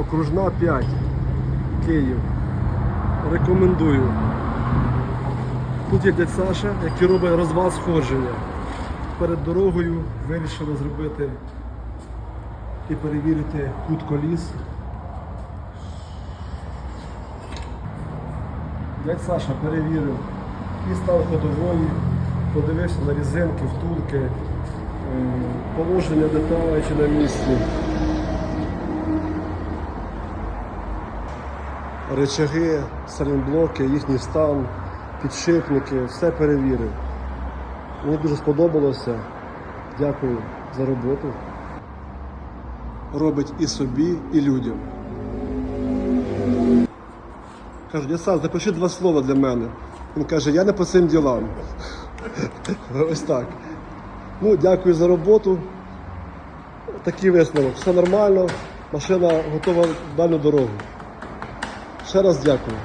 Окружна 5. Київ. Рекомендую. Тут є дядь Саша, який робить розвал сходження. Перед дорогою вирішили зробити і перевірити кут коліс. Дядь Саша перевірив і став ходової, подивився на різинки, втулки, е, положення деталей чи на місці. Речаги, салінблоки, їхній стан, підшипники, все перевірив. Мені дуже сподобалося. Дякую за роботу. Робить і собі, і людям. Кажу, я запиши два слова для мене. Він каже, я не по цим ділам. Ось так. Ну, дякую за роботу. Такий висновок. Все нормально, машина готова в дальню дорогу. Ще раз дякую.